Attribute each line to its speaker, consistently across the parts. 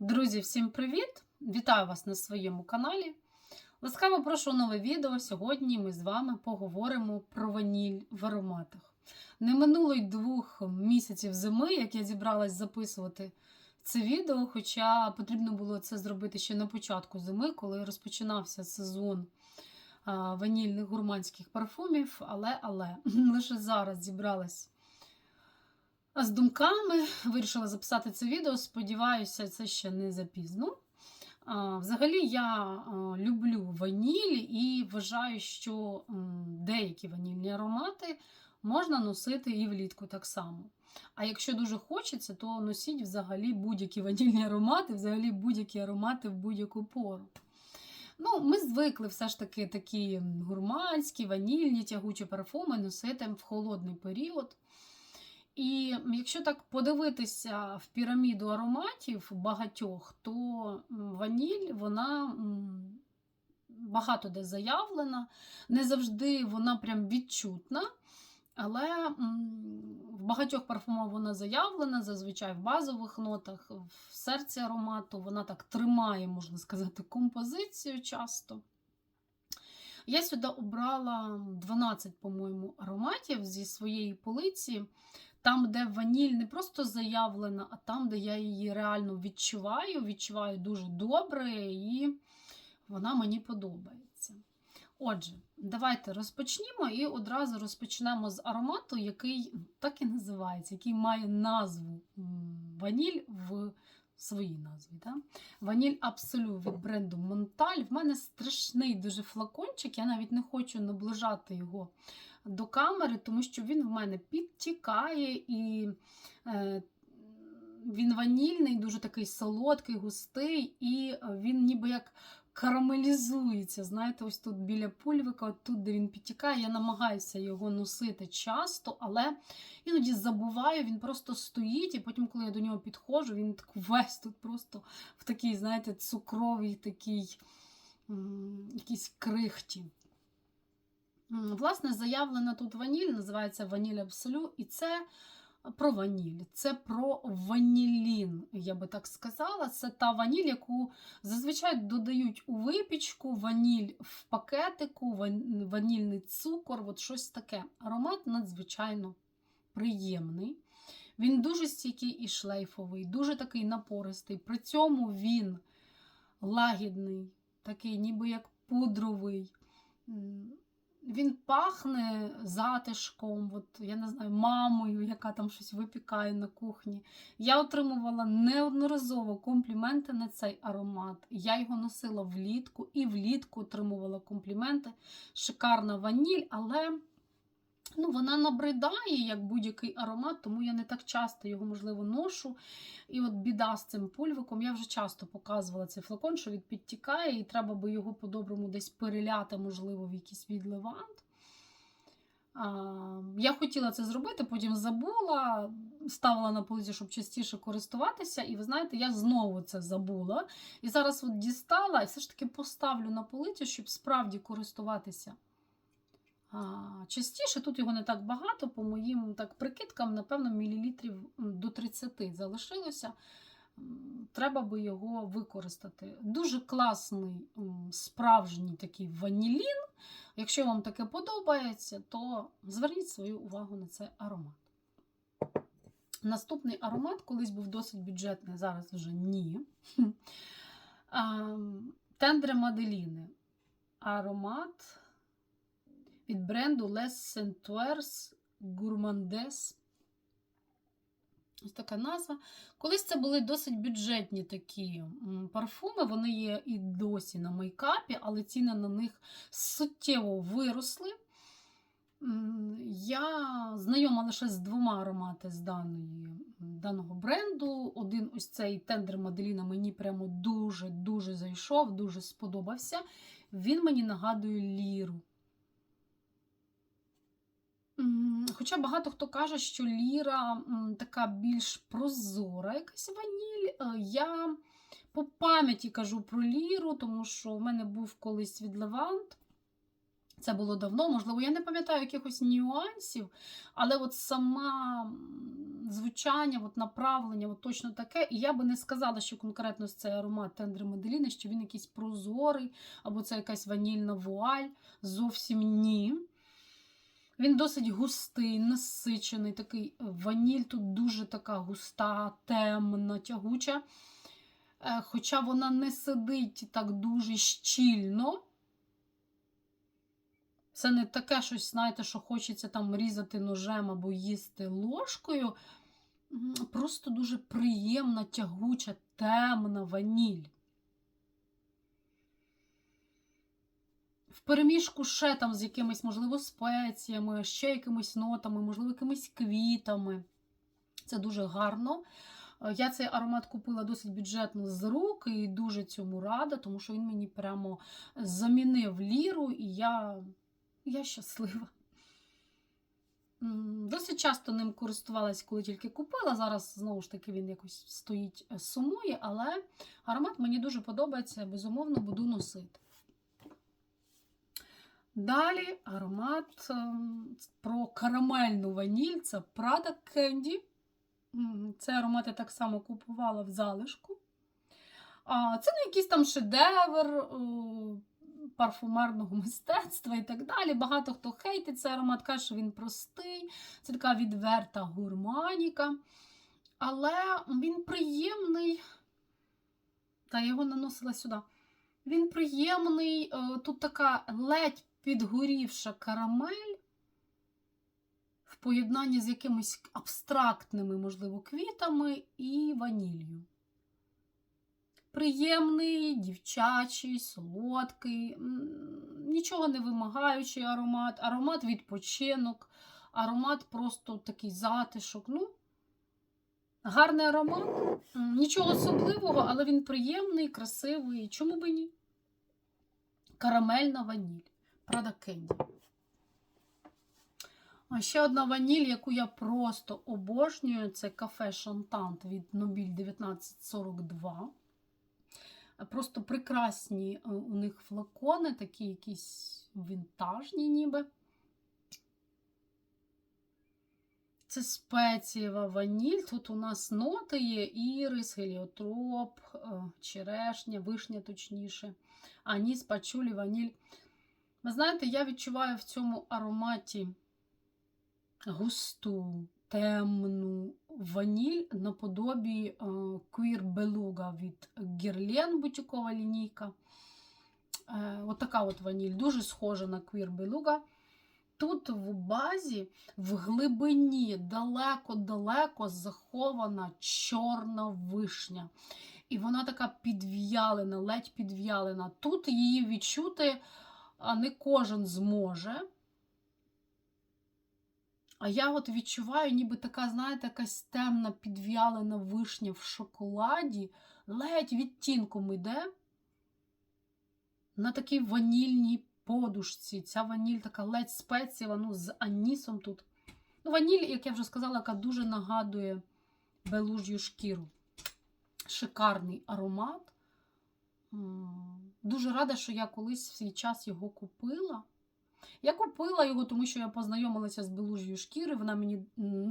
Speaker 1: Друзі, всім привіт! Вітаю вас на своєму каналі. Ласкаво прошу нове відео. Сьогодні ми з вами поговоримо про ваніль в ароматах. Не минуло й двох місяців зими, як я зібралась записувати це відео, хоча потрібно було це зробити ще на початку зими, коли розпочинався сезон ванільних гурманських парфумів. Але але лише зараз зібралась з думками вирішила записати це відео. Сподіваюся, це ще не запізно. Взагалі, я люблю ваніль і вважаю, що деякі ванільні аромати можна носити і влітку так само. А якщо дуже хочеться, то носіть взагалі будь-які ванільні аромати, взагалі будь-які аромати в будь-яку пору. Ну, Ми звикли все ж таки такі гурманські, ванільні, тягучі парфуми носити в холодний період. І якщо так подивитися в піраміду ароматів багатьох, то ваніль, вона багато де заявлена, не завжди вона прям відчутна. Але в багатьох парфумах вона заявлена, зазвичай в базових нотах, в серці аромату вона так тримає, можна сказати, композицію часто. Я сюди обрала 12, по-моєму, ароматів зі своєї полиці, там, де ваніль не просто заявлена, а там, де я її реально відчуваю, відчуваю дуже добре, і вона мені подобається. Отже, давайте розпочнімо і одразу розпочнемо з аромату, який так і називається, який має назву ваніль в своїй назві. Да? Ваніль Абсолю від бренду Монталь. В мене страшний дуже флакончик, я навіть не хочу наближати його до камери, тому що він в мене підтікає і е, він ванільний, дуже такий солодкий, густий, і він ніби як карамелізується. Знаєте, ось тут біля пульвика, тут, де він підтікає, я намагаюся його носити часто, але іноді забуваю, він просто стоїть, і потім, коли я до нього підходжу, він так весь тут просто в такій, знаєте, цукровій такій якійсь крихті. Власне, заявлена тут ваніль, називається ваніль Абсолю, і це про ваніль, це про ванілін, я би так сказала. Це та ваніль, яку зазвичай додають у випічку, ваніль в пакетику, ванільний цукор, от щось таке. Аромат надзвичайно приємний. Він дуже стійкий і шлейфовий, дуже такий напористий. При цьому він лагідний, такий, ніби як пудровий. Він пахне затишком, от, я не знаю, мамою, яка там щось випікає на кухні. Я отримувала неодноразово компліменти на цей аромат. Я його носила влітку і влітку отримувала компліменти. Шикарна ваніль, але Ну, Вона набридає, як будь-який аромат, тому я не так часто його, можливо, ношу. І от біда з цим пульвиком, я вже часто показувала цей флакон, що він підтікає, і треба би його по-доброму десь переляти, можливо, в якийсь відливант. Я хотіла це зробити, потім забула, ставила на полиці, щоб частіше користуватися. І ви знаєте, я знову це забула. І зараз от дістала і все ж таки поставлю на полицю, щоб справді користуватися. Частіше тут його не так багато, по моїм так прикидкам, напевно, мілілітрів до 30 залишилося. Треба би його використати. Дуже класний справжній такий ванілін. Якщо вам таке подобається, то зверніть свою увагу на цей аромат. Наступний аромат колись був досить бюджетний, зараз вже ні. Тендре Маделіни. Аромат від бренду Les Senteurs Gourmandes. Ось така назва. Колись це були досить бюджетні такі парфуми, вони є і досі на мейкапі, але ціни на них суттєво виросли. Я знайома лише з двома аромати з даної, даного бренду. Один ось цей тендер Маделіна мені прямо дуже-дуже зайшов, дуже сподобався. Він мені нагадує ліру. Хоча багато хто каже, що ліра така більш прозора, якась ваніль. Е, я по пам'яті кажу про ліру, тому що в мене був колись від Левант Це було давно, можливо, я не пам'ятаю якихось нюансів, але от сама звучання, от направлення, от точно таке. І я би не сказала, що конкретно цей аромат Тендри Меделіни, що він якийсь прозорий, або це якась ванільна вуаль. Зовсім ні. Він досить густий, насичений, такий ваніль тут дуже така густа, темна, тягуча. Е, Хоча вона не сидить так дуже щільно. Це не таке щось, знаєте, що хочеться там різати ножем або їсти ложкою. Просто дуже приємна, тягуча, темна ваніль. В переміжку ще там з якимись, можливо, спеціями, ще якимись нотами, можливо, якимись квітами. Це дуже гарно. Е, Я цей аромат купила досить бюджетно з рук і дуже цьому рада, тому що він мені прямо замінив ліру, і я, я щаслива. Досить часто ним користувалась, коли тільки купила. Зараз, знову ж таки, він якось стоїть, е, сумує, але аромат мені дуже подобається, безумовно, буду носити. Далі аромат ем, про карамельну ваніль це Prada Candy. Цей аромат я так само купувала в залишку. Це не якийсь там шедевр парфумерного мистецтва і так далі. Багато хто хейтить цей аромат, каже, що він простий, це така відверта гурманіка. Але він приємний. Та я його наносила сюди. Він приємний, е, тут така ледь підгорівша карамель в поєднанні з якимись абстрактними, можливо, квітами і ванілью. Приємний, дівчачий, солодкий, нічого не вимагаючий аромат, аромат відпочинок, аромат просто такий затишок. Ну, гарний аромат, нічого особливого, але він приємний, красивий. Чому би ні? Карамельна ваніль. Prada Candy. А ще одна ваніль, яку я просто обожнюю, це кафе Шантант від Нобіль 1942. Просто прекрасні е, у них флакони, такі якісь вінтажні ніби. Це спецієва ваніль. Тут у нас ноти є ірис, геліотроп, е, черешня, вишня точніше, аніс, пачулі, ваніль. Ви знаєте, я відчуваю в цьому ароматі густу, темну ваніль наподобі е, Queer Beluga від Guerlain бутікова лінійка. Е, от от ваніль, дуже схожа на Queer Beluga. Тут в базі, в глибині, далеко-далеко захована чорна вишня. І вона така підв'ялена, ледь підв'ялена. Тут її відчути а не кожен зможе. А я от відчуваю, ніби така, знаєте, якась темна підв'ялена вишня в шоколаді, ледь відтінком йде на такій ванільній подушці. Ця ваніль така ледь спеціява, ну, з анісом тут. Ну, Ваніль, як я вже сказала, яка дуже нагадує белуж'ю шкіру. Шикарний аромат. Дуже рада, що я колись в свій час його купила. Я купила його, тому що я познайомилася з белуж'ю шкіри. Вона мені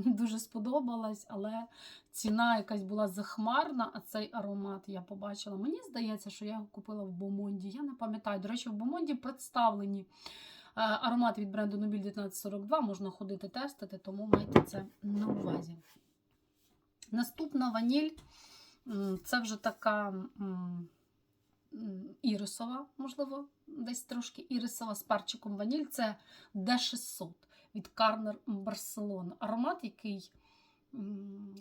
Speaker 1: дуже сподобалась, але ціна якась була захмарна, а цей аромат я побачила. Мені здається, що я його купила в Бомонді. Я не пам'ятаю. До речі, в Бомонді представлені е, аромати від бренду Нобіль 1942. Можна ходити тестити, тому майте це на увазі. Наступна ваніль це вже така. Ірисова, можливо, десь трошки ірисова з перчиком ваніль. Це D600 від Карнер Барселона. Аромат, який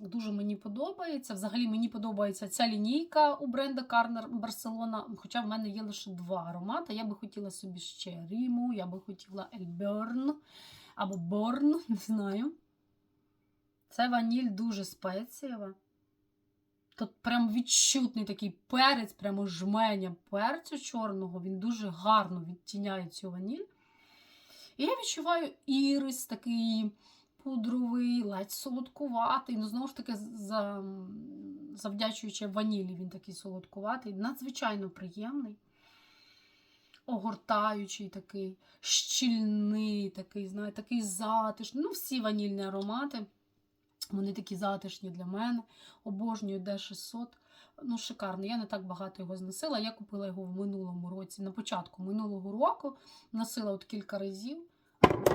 Speaker 1: дуже мені подобається. Взагалі мені подобається ця лінійка у бренда Карнер Барселона. Хоча в мене є лише два аромати. Я би хотіла собі ще Ріму, я би хотіла Ельберн або Борн, не знаю. Це ваніль дуже спецієва. Тут прям відчутний такий перець, прямо жменя перцю чорного. Він дуже гарно відтіняє цю ваніль. І я відчуваю ірис такий пудровий, ледь солодкуватий. Ну, знову ж таки, за, завдячуючи ванілі, він такий солодкуватий, надзвичайно приємний. огортаючий такий, щільний такий, знаєте, такий затишний. Ну, всі ванільні аромати. Вони такі затишні для мене. Обожнюю D600. Ну, шикарний. Я не так багато його зносила. Я купила його в минулому році, на початку минулого року. Носила от кілька разів,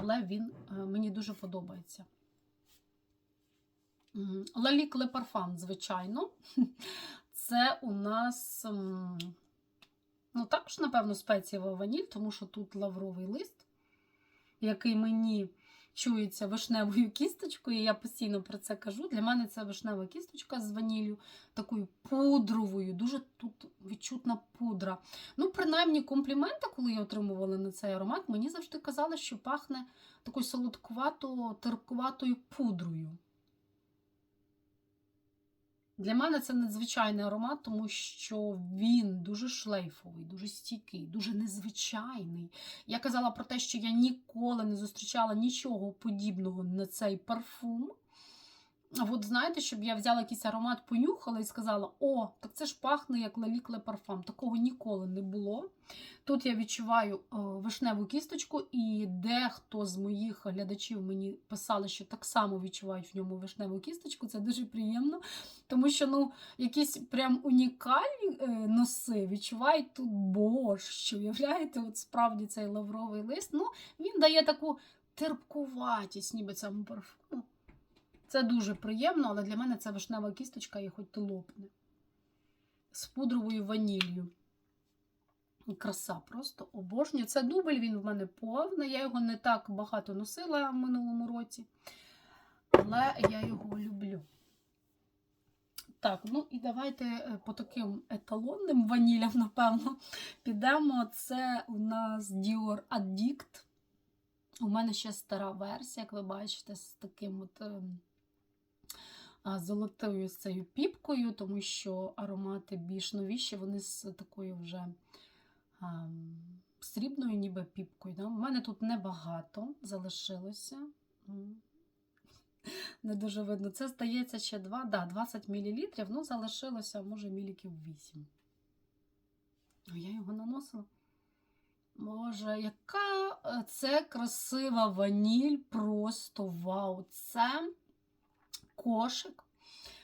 Speaker 1: але він е, мені дуже подобається. Лалік Ле Парфам, звичайно. Це у нас, ну, також, напевно, спецієва ваніль, тому що тут лавровий лист, який мені чується вишневою кісточкою. Я постійно про це кажу. Для мене це вишнева кісточка з ваніллю, такою пудровою, дуже тут відчутна пудра. Ну, принаймні, компліменти, коли я отримувала на цей аромат, мені завжди казали, що пахне такою солодкувато терпкуватою пудрою. Для мене це надзвичайний аромат, тому що він дуже шлейфовий, дуже стійкий, дуже незвичайний. Я казала про те, що я ніколи не зустрічала нічого подібного на цей парфум. От знаєте, щоб я взяла якийсь аромат, понюхала і сказала: О, так це ж пахне як Лалік Ле Парфам. Такого ніколи не було. Тут я відчуваю е, вишневу кісточку, і дехто з моїх глядачів мені писали, що так само відчувають в ньому вишневу кісточку. Це дуже приємно, тому що ну, якісь прям унікальні е, носи відчувають тут борщ. Уявляєте, от справді цей лавровий лист. Ну, він дає таку терпкуватість, ніби цьому парфуму. Це дуже приємно, але для мене це вишнева кісточка і хоч то лопне. З пудровою ваніллю. Краса просто обожнюю. Це дубль, він в мене повний. Я його не так багато носила в минулому році, але я його люблю. Так, ну і давайте е, по таким еталонним ванілям, напевно, підемо. Це у нас Dior Addict. У мене ще стара версія, як ви бачите, з таким от. ем, золотою з цією піпкою, тому що аромати більш новіші, вони з такою вже срібною, ніби піпкою. Да? У мене тут небагато залишилося. Не дуже видно. Це здається ще 2, да, 20 мл, ну залишилося, може, міліків 8. А я його наносила. Боже, яка е, це красива ваніль, просто вау! Це кошик.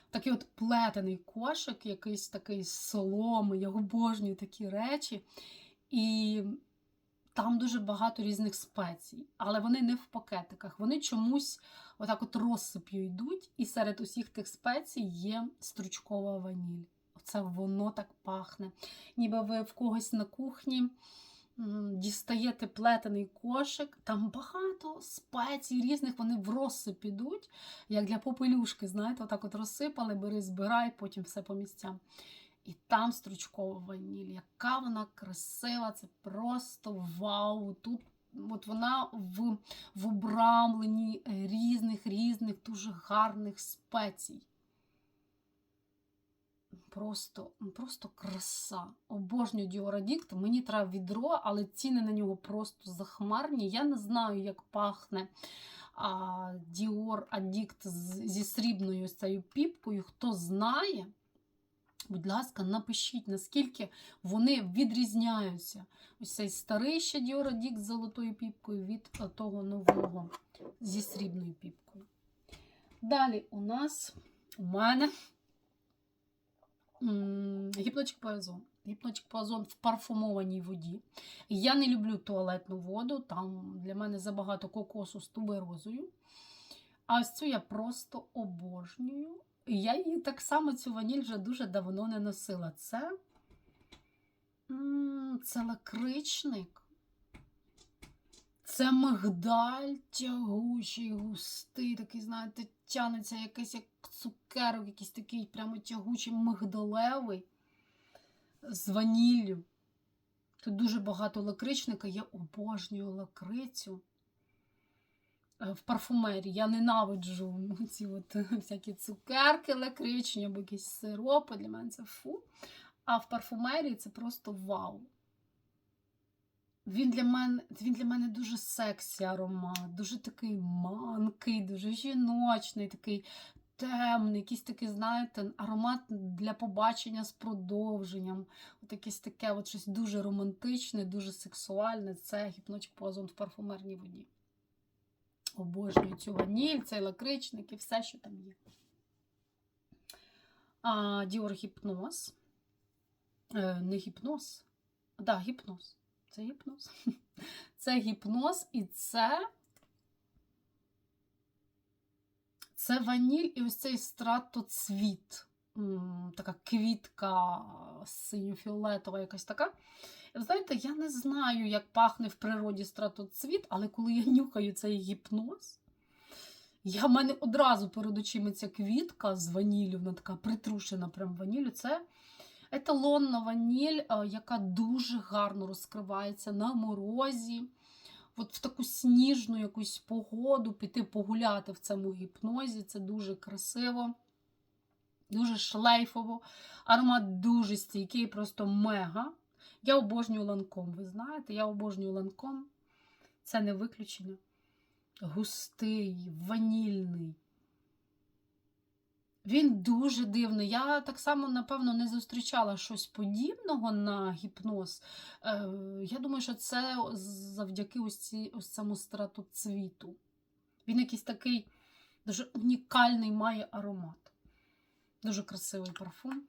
Speaker 1: Такий от плетений кошик, якийсь такий соломи, я обожнюю такі речі. І там дуже багато різних спецій, але вони не в пакетиках. Вони чомусь отак от розсип'ю йдуть, і серед усіх тих спецій є стручкова ваніль. Оце воно так пахне. Ніби ви в когось на кухні дістаєте плетений кошик, там багато спецій різних, вони в розсип ідуть, як для попелюшки, знаєте, отак от розсипали, бери, збирай, потім все по місцям. І там стручкова ваніль. Яка вона красива, це просто вау. Тут от вона в, в обрамленні е, різних різних дуже гарних спецій. Просто, ну, просто краса. Обожнюю Addict. Мені треба відро, але ціни на нього просто захмарні. Я не знаю, як пахне а, Dior Addict зі срібною цією піпкою. Хто знає, будь ласка, напишіть, наскільки вони відрізняються. Ось цей старий ще Addict з золотою піпкою від е, того нового зі срібною піпкою. Далі у нас у мене м, гіпнотик Поазон. Гіпнотик Поазон в парфумованій воді. Я не люблю туалетну воду, там для мене забагато кокосу з туберозою. А ось цю я просто обожнюю. Я її так само цю ваніль вже дуже давно не носила. Це, це лакричник. Це мигдаль тягучий, густий, такий, знаєте, тянеться якийсь як цукерок, якийсь такий прямо тягучий мигдалевий з ваніллю. Тут дуже багато лакричника, я обожнюю лакрицю. Е, В парфумерії я ненавиджу ці от всякі цукерки лакричні або якісь сиропи. Для мене це фу. А в парфумерії це просто вау. Він для мене, він для мене дуже сексі аромат, дуже такий манкий, дуже жіночний, такий темний, якийсь такий, знаєте, аромат для побачення з продовженням. От якесь таке от щось дуже романтичне, дуже сексуальне. Це гіпнотик позон в парфумерній воді. Обожнюю цю ваніль, цей лакричник і все, що там є. А, Діор гіпноз. Е, не гіпноз. Так, да, гіпноз. Це гіпноз. Це гіпноз і це. Це ваніль і ось цей стратоцвіт. Така квітка синьо-фіолетова, якась така. Знаєте, я не знаю, як пахне в природі стратоцвіт, але коли я нюхаю цей гіпноз, я в мене одразу перед очима ця квітка з ваніллю, вона така притрушена прям ваніллю. Це еталонна ваніль, е, яка дуже гарно розкривається на морозі. От в таку сніжну якусь погоду піти погуляти в цьому гіпнозі. Це дуже красиво, дуже шлейфово. Аромат дуже стійкий, просто мега. Я обожнюю ланком, ви знаєте, я обожнюю ланком. Це не виключення. Густий, ванільний. Він дуже дивний. Я так само, напевно, не зустрічала щось подібного на гіпноз. Е, Я думаю, що це завдяки ось, ці, ось цьому стратоцвіту. Він якийсь такий дуже унікальний має аромат. Дуже красивий парфум.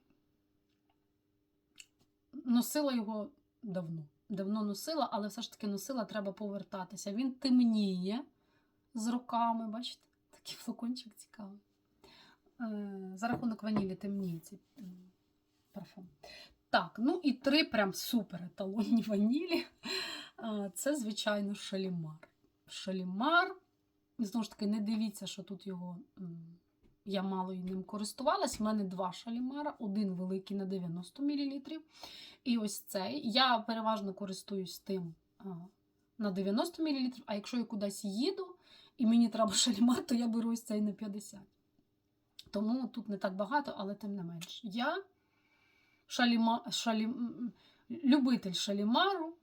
Speaker 1: Носила його давно. Давно носила, але все ж таки носила, треба повертатися. Він темніє з роками, бачите? Такий флакончик цікавий. Е, За рахунок ванілі темніє цей парфум. Так, ну і три прям супер еталонні ванілі. Е, Це, звичайно, шалімар. Шалімар. Знову ж таки, не дивіться, що тут його. Я мало ним користувалась. У мене два шалімара, один великий на 90 мл. І ось цей. Я переважно користуюсь тим а, на 90 мл, а якщо я кудись їду і мені треба шалімар, то я беру ось цей на 50 Тому тут не так багато, але тим не менш. Я шаліма, шалім, любитель шалімару.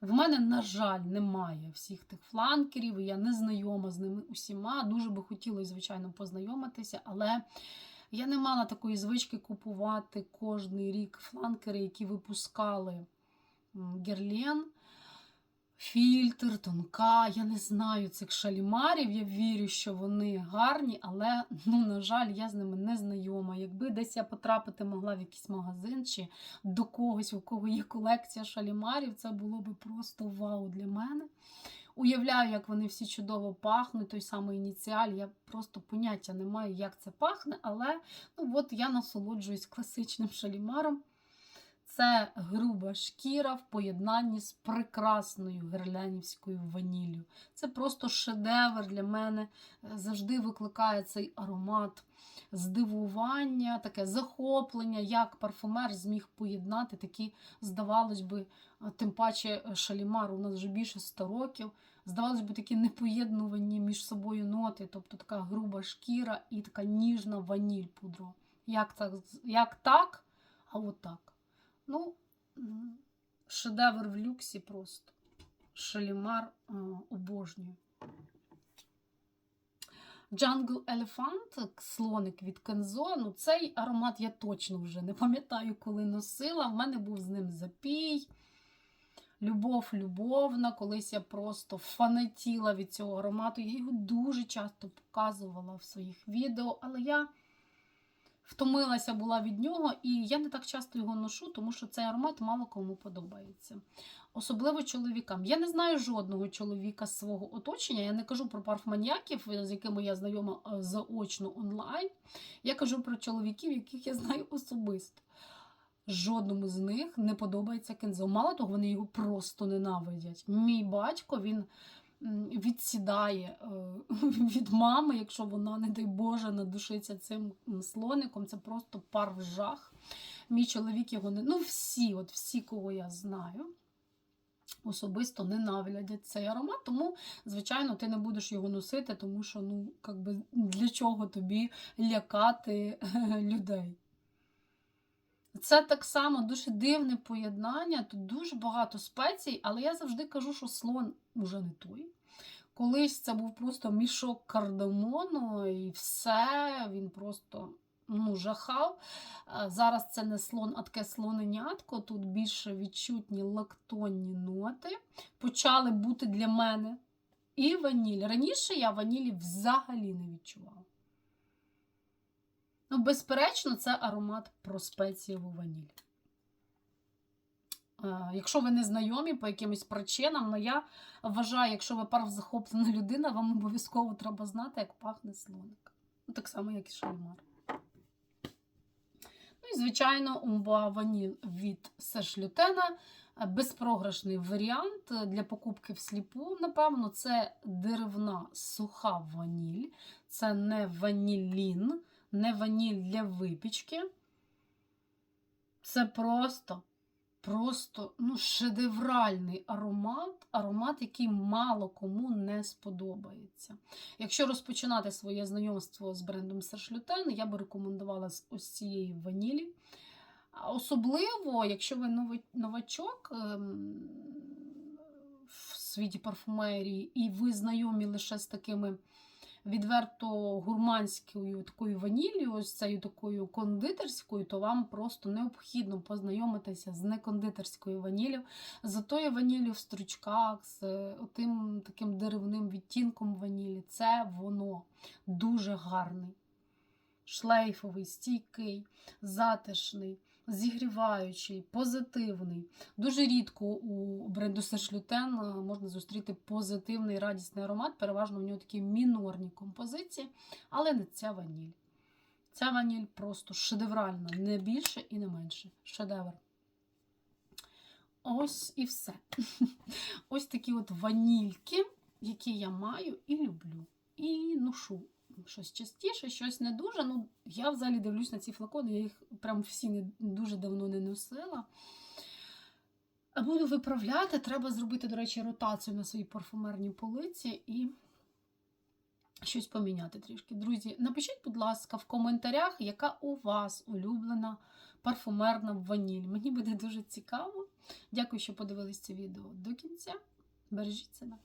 Speaker 1: В мене, на жаль, немає всіх тих фланкерів, я не знайома з ними усіма. Дуже би хотілося, звичайно, познайомитися, але я не мала такої звички купувати кожний рік фланкери, які випускали Герлен фільтр, тонка. Я не знаю цих шалімарів. Я вірю, що вони гарні, але, ну, на жаль, я з ними не знайома. Якби десь я потрапити могла в якийсь магазин чи до когось, у кого є колекція шалімарів, це було би просто вау для мене. Уявляю, як вони всі чудово пахнуть, той самий ініціаль. Я просто поняття не маю, як це пахне, але ну, от я насолоджуюсь класичним шалімаром. Це груба шкіра в поєднанні з прекрасною герлянівською ваніллю. Це просто шедевр для мене. Завжди викликає цей аромат здивування, таке захоплення, як парфумер зміг поєднати такі, здавалось би, тим паче шалімар у нас вже більше 100 років. Здавалось би, такі непоєднувані між собою ноти, тобто така груба шкіра і така ніжна ваніль пудро. Як так? Як так? А от так. Ну, шедевр в люксі просто. Шалімар обожнюю. Jungle Elephant, слоник від Кензо. Ну, цей аромат я точно вже не пам'ятаю, коли носила. В мене був з ним запій. Любов любовна. Колись я просто фанатіла від цього аромату. Я його дуже часто показувала в своїх відео, але я втомилася була від нього, і я не так часто його ношу, тому що цей аромат мало кому подобається. Особливо чоловікам. Я не знаю жодного чоловіка з свого оточення. Я не кажу про парфманіяків, з якими я знайома е, заочно онлайн. Я кажу про чоловіків, яких я знаю особисто. Жодному з них не подобається кензо. Мало того, вони його просто ненавидять. Мій батько він відсідає е, від мами, якщо вона, не дай Боже, надушиться цим слоником. Це просто пар в жах. Мій чоловік його не. Ну, всі, от всі, кого я знаю. Особисто ненавидять цей аромат, тому, звичайно, ти не будеш його носити, тому що, ну, якби для чого тобі лякати людей. Це так само дуже дивне поєднання, тут дуже багато спецій, але я завжди кажу, що слон уже не той. Колись це був просто мішок кардамону, і все, він просто ну, жахав. Е, Зараз це не слон, а таке слоненятко. Тут більше відчутні лактонні ноти. Почали бути для мене. І ваніль. Раніше я ванілі взагалі не відчувала. Ну, безперечно, це аромат про спецієву ваніль. Е, Якщо ви не знайомі по якимось причинам, ну я вважаю, якщо ви парвзахоплена людина, вам обов'язково треба знати, як пахне слоник. Ну, так само, як і шалімар. Ну і, звичайно, умба ваніль від Сешлютена. Безпрограшний варіант для покупки всліпу, напевно, це деревна суха ваніль. Це не ванілін, не ваніль для випічки. Це просто просто ну, шедевральний аромат, аромат, який мало кому не сподобається. Якщо розпочинати своє знайомство з брендом Сершлютен, я би рекомендувала з ось цієї ванілі. Особливо, якщо ви новачок ем, в світі парфумерії, і ви знайомі лише з такими відверто гурманською такою ваніллю, ось цією такою кондитерською, то вам просто необхідно познайомитися з некондитерською ваніллю, з тою ваніллю в стручках, з тим таким деревним відтінком ванілі. Це воно дуже гарний, шлейфовий, стійкий, затишний. Зігріваючий, позитивний. Дуже рідко у бренду Сершлютен можна зустріти позитивний радісний аромат. Переважно в нього такі мінорні композиції, але не ця ваніль. Ця ваніль просто шедевральна, не більше і не менше. Шедевр. Ось і все. Ось такі от ванільки, які я маю і люблю. І ношу щось частіше, щось не дуже. Ну, я взагалі дивлюсь на ці флакони, я їх прям всі не дуже давно не носила. Буду виправляти. Треба зробити, до речі, ротацію на своїй парфумерній полиці і щось поміняти трішки. Друзі, напишіть, будь ласка, в коментарях, яка у вас улюблена парфумерна ваніль. Мені буде дуже цікаво. Дякую, що подивились це відео до кінця. Бережіть себе.